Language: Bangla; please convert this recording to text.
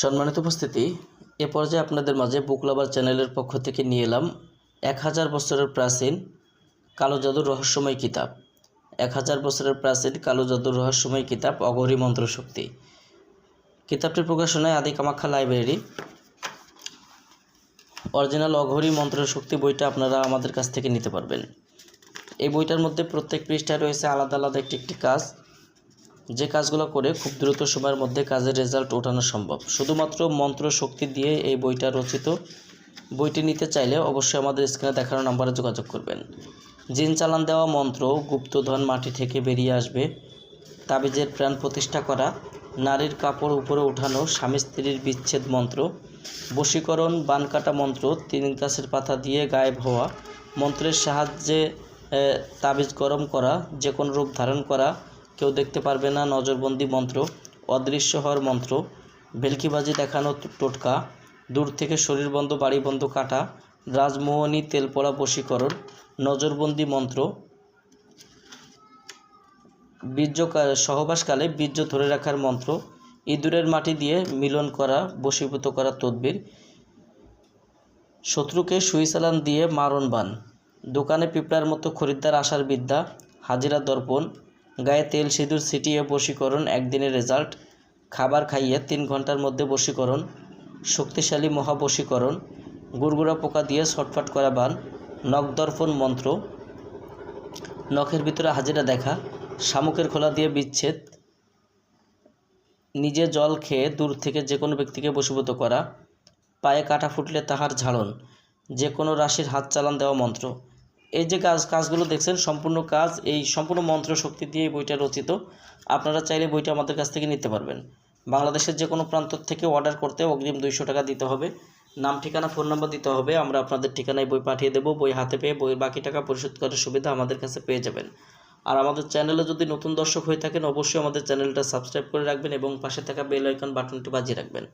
সম্মানিত উপস্থিতি, এ পর্যায়ে আপনাদের মাঝে বুক লাভার চ্যানেলের পক্ষ থেকে নিয়ে এলাম এক হাজার বছরের প্রাচীন কালো জাদুর রহস্যময় কিতাব। এক হাজার বছরের প্রাচীন কালো জাদুর রহস্যময় কিতাব অঘরী মন্ত্রশক্তি। কিতাবটির প্রকাশনায় আদি কামাখ্যা লাইব্রেরি। অরিজিনাল অঘরী মন্ত্রশক্তি বইটা আপনারা আমাদের কাছ থেকে নিতে পারবেন। এই বইটার মধ্যে প্রত্যেক পৃষ্ঠায় রয়েছে আলাদা আলাদা একটি একটি কাজ। যে কাজগুলো করে খুব দ্রুত সময়ের মধ্যে কাজের রেজাল্ট ওঠানো সম্ভব। শুধুমাত্র মন্ত্র শক্তি দিয়ে এই বইটা রচিত বইটি নিতে চাইলে অবশ্যই আমাদের স্ক্রিনে দেখানো নাম্বারে যোগাযোগ করবেন। জিন চালান দেওয়া মন্ত্র গুপ্তধন মাটি থেকে বেরিয়ে আসবে। তাবিজের প্রাণ প্রতিষ্ঠা করা, নারীর কাপড় উপরে উঠানো, স্বামী স্ত্রীর বিচ্ছেদ মন্ত্র, বশীকরণ, বান কাটা মন্ত্র, তিন গাছের পাতা দিয়ে গায়েব হওয়া, মন্ত্রের সাহায্যে তাবিজ গরম করা, যে কোনো রূপ ধারণ করা কেউ দেখতে পারবে না, নজরবন্দি মন্ত্র, অদৃশ্য হওয়ার মন্ত্র, ভেলকিবাজি দেখানো টোটকা, দূর থেকে শরীর বন্ধ, বাড়ি বন্ধ কাটা, রাজমোহনী তেলপড়া বশীকরণ, নজরবন্দি মন্ত্র, বীর্য সহবাসকালে বীর্য ধরে রাখার মন্ত্র, ইঁদুরের মাটি দিয়ে মিলন করা, বশীভূত করা তদবির, শত্রুকে সুই চালান দিয়ে মারণ বান দোকানে পিঁপড়ার মতো খরিদ্দার আসার বিদ্যা, হাজিরা দর্পণ গায়ে তেল, সিঁদুর ছিটিয়ে বশীকরণ, একদিনের রেজাল্ট, খাবার খাইয়ে তিন ঘণ্টার মধ্যে বশীকরণ, শক্তিশালী মহাবশীকরণ, গুড়গুড়া পোকা দিয়ে ছটফট করা বান নখদর্পণ মন্ত্র, নখের ভিতরে হাজিরা দেখা, শামুকের খোলা দিয়ে বিচ্ছেদ, নিজে জল খেয়ে দূর থেকে যে কোনো ব্যক্তিকে বশীভূত করা, পায়ে কাটা ফুটলে তাহার ঝাড়ন, যে কোনো রাশির হাত চালান দেওয়া মন্ত্র। এই যে কাজ, কাজগুলো দেখছেন, সম্পূর্ণ কাজ, এই সম্পূর্ণ মন্ত্র শক্তি দিয়ে বইটা রচিত, আপনারা চাইলে বইটা আমাদের কাছ থেকে নিতে পারবেন। বাংলাদেশের যে কোনো প্রান্ত থেকে অর্ডার করতে অগ্রিম দুইশো টাকা দিতে হবে। নাম, ঠিকানা ফোন নাম্বার দিতে হবে। আমরা আপনাদের ঠিকানায় বই পাঠিয়ে দেবো। বই হাতে পেয়ে বইয়ের বাকি টাকা পরিশোধ করার সুবিধা আমাদের কাছে পেয়ে যাবেন। আর আমাদের চ্যানেলে যদি নতুন দর্শক হয়ে থাকেন, অবশ্যই আমাদের চ্যানেলটা সাবস্ক্রাইব করে রাখবেন এবং পাশে থাকা বেল আইকন বাটনটি বাজিয়ে রাখবেন।